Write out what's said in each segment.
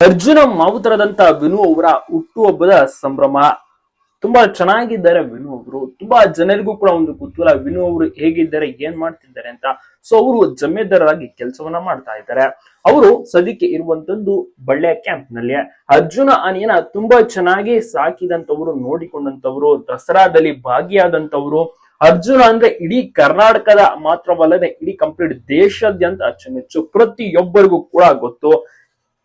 ಅರ್ಜುನ ಮಾವುತರದಂತ ವಿನು ಅವರ ಹುಟ್ಟುಹಬ್ಬದ ಸಂಭ್ರಮ. ತುಂಬಾ ಚೆನ್ನಾಗಿದ್ದಾರೆ ವಿನು ಅವರು. ತುಂಬಾ ಜನರಿಗೂ ಕೂಡ ಒಂದು ಕುತೂಹಲ. ವಿನು ಅವರು ಹೇಗಿದ್ದಾರೆ, ಏನ್ ಮಾಡ್ತಿದ್ದಾರೆ ಅಂತ. ಸೊ ಅವರು ಜಮೇದಾರರಾಗಿ ಕೆಲಸವನ್ನ ಮಾಡ್ತಾ ಇದ್ದಾರೆ. ಅವರು ಸದ್ಯಕ್ಕೆ ಇರುವಂತದ್ದು ಬಳ್ಳೆ ಕ್ಯಾಂಪ್ನಲ್ಲಿ ಅರ್ಜುನ ಆನೆಯನ್ನ ತುಂಬಾ ಚೆನ್ನಾಗಿ ಸಾಕಿದಂತವರು ನೋಡಿಕೊಂಡಂತವರು ದಸರಾದಲ್ಲಿ ಭಾಗಿಯಾದಂತವರು ಅರ್ಜುನ ಅಂದ್ರೆ ಇಡೀ ಕರ್ನಾಟಕದ ಮಾತ್ರವಲ್ಲದೆ ಇಡೀ ಕಂಪ್ಲೀಟ್ ದೇಶಾದ್ಯಂತ ಅಚ್ಚುಮೆಚ್ಚು. ಪ್ರತಿಯೊಬ್ಬರಿಗೂ ಕೂಡ ಗೊತ್ತು.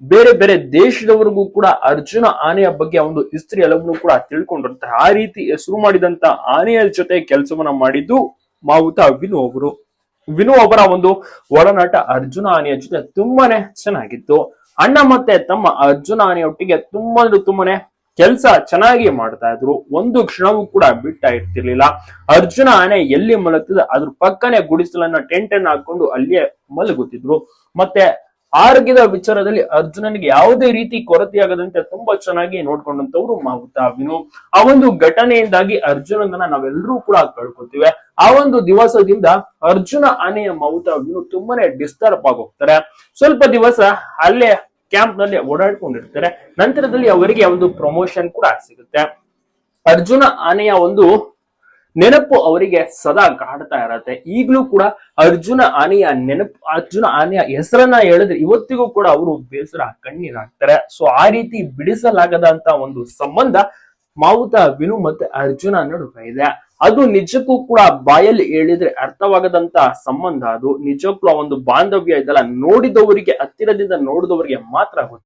ಬೇರೆ ಬೇರೆ ದೇಶದವರಿಗೂ ಕೂಡ ಅರ್ಜುನ ಆನೆಯ ಬಗ್ಗೆ ಒಂದು ಇಸ್ತ್ರಿ ಎಲ್ಲವನ್ನೂ ಕೂಡ ತಿಳ್ಕೊಂಡಿರ್ತಾರೆ ಆ ರೀತಿ ಹೆಸರು ಮಾಡಿದಂತ ಆನೆಯ ಜೊತೆ ಕೆಲಸವನ್ನ ಮಾಡಿದ್ದು ಮಾವುತ ವಿನು ಅವರು. ವಿನು ಅವರ ಒಂದು ಒಡನಾಟ ಅರ್ಜುನ ಆನೆಯ ಜೊತೆ ತುಂಬಾನೇ ಚೆನ್ನಾಗಿತ್ತು. ಅಣ್ಣ ಮತ್ತೆ ತಮ್ಮ ಅರ್ಜುನ ಆನೆಯೊಟ್ಟಿಗೆ ತುಂಬಾ ತುಂಬಾನೇ ಕೆಲಸ ಚೆನ್ನಾಗಿ ಮಾಡ್ತಾ ಇದ್ರು. ಒಂದು ಕ್ಷಣವೂ ಕೂಡ ಬಿಟ್ಟ ಇರ್ತಿರ್ಲಿಲ್ಲ. ಅರ್ಜುನ ಆನೆ ಎಲ್ಲಿ ಮಲಗ್ತದೆ ಅದ್ರ ಪಕ್ಕನೆ ಗುಡಿಸಲನ್ನ ಟೆಂಟ್ ಅನ್ನ ಹಾಕೊಂಡು ಅಲ್ಲಿಯೇ ಮಲಗುತ್ತಿದ್ರು. ಮತ್ತೆ ಆರೋಗ್ಯದ ವಿಚಾರದಲ್ಲಿ ಅರ್ಜುನನಿಗೆ ಯಾವುದೇ ರೀತಿ ಕೊರತೆಯಾಗದಂತೆ ತುಂಬಾ ಚೆನ್ನಾಗಿ ನೋಡ್ಕೊಂಡಂತವ್ರು ಮಾವುತ ವಿನು ಆ ಒಂದು ಘಟನೆಯಿಂದಾಗಿ ಅರ್ಜುನನ ನಾವೆಲ್ಲರೂ ಕೂಡ ಕಳ್ಕೊತೀವಿ. ಆ ಒಂದು ದಿವಸದಿಂದ ಅರ್ಜುನ ಆನೆಯ ಮಾವುತ ವಿನು ತುಂಬಾನೇ ಡಿಸ್ಟರ್ಬ್ ಆಗೋಗ್ತಾರೆ. ಸ್ವಲ್ಪ ದಿವಸ ಅಲ್ಲೇ ಕ್ಯಾಂಪ್ನಲ್ಲಿ ಓಡಾಡ್ಕೊಂಡಿರ್ತಾರೆ. ನಂತರದಲ್ಲಿ ಅವರಿಗೆ ಒಂದು ಪ್ರಮೋಷನ್ ಕೂಡ ಸಿಗುತ್ತೆ. ಅರ್ಜುನ ಆನೆಯ ಒಂದು ನೆನಪು ಅವರಿಗೆ ಸದಾ ಕಾಡ್ತಾ ಇರತ್ತೆ. ಈಗಲೂ ಕೂಡ ಅರ್ಜುನ ಆನೆಯ ನೆನಪು, ಅರ್ಜುನ ಆನೆಯ ಹೆಸರನ್ನ ಹೇಳಿದ್ರೆ ಇವತ್ತಿಗೂ ಕೂಡ ಅವರು ಬೇಸರ ಕಣ್ಣೀರಾಗ್ತಾರೆ. ಸೊ ಆ ರೀತಿ ಬಿಡಿಸಲಾಗದಂತ ಒಂದು ಸಂಬಂಧ ಮಾವುತ, ವಿನು ಮತ್ತೆ ಅರ್ಜುನ ನಡುವೆ ಇದೆ. ಅದು ನಿಜಕ್ಕೂ ಕೂಡ ಬಾಯಲ್ಲಿ ಹೇಳಿದ್ರೆ ಅರ್ಥವಾಗದಂತ ಸಂಬಂಧ ಅದು. ನಿಜಕ್ಕೂ ಒಂದು ಬಾಂಧವ್ಯ ಇದೆಲ್ಲ ನೋಡಿದವರಿಗೆ, ಹತ್ತಿರದಿಂದ ನೋಡಿದವರಿಗೆ ಮಾತ್ರ ಗೊತ್ತು.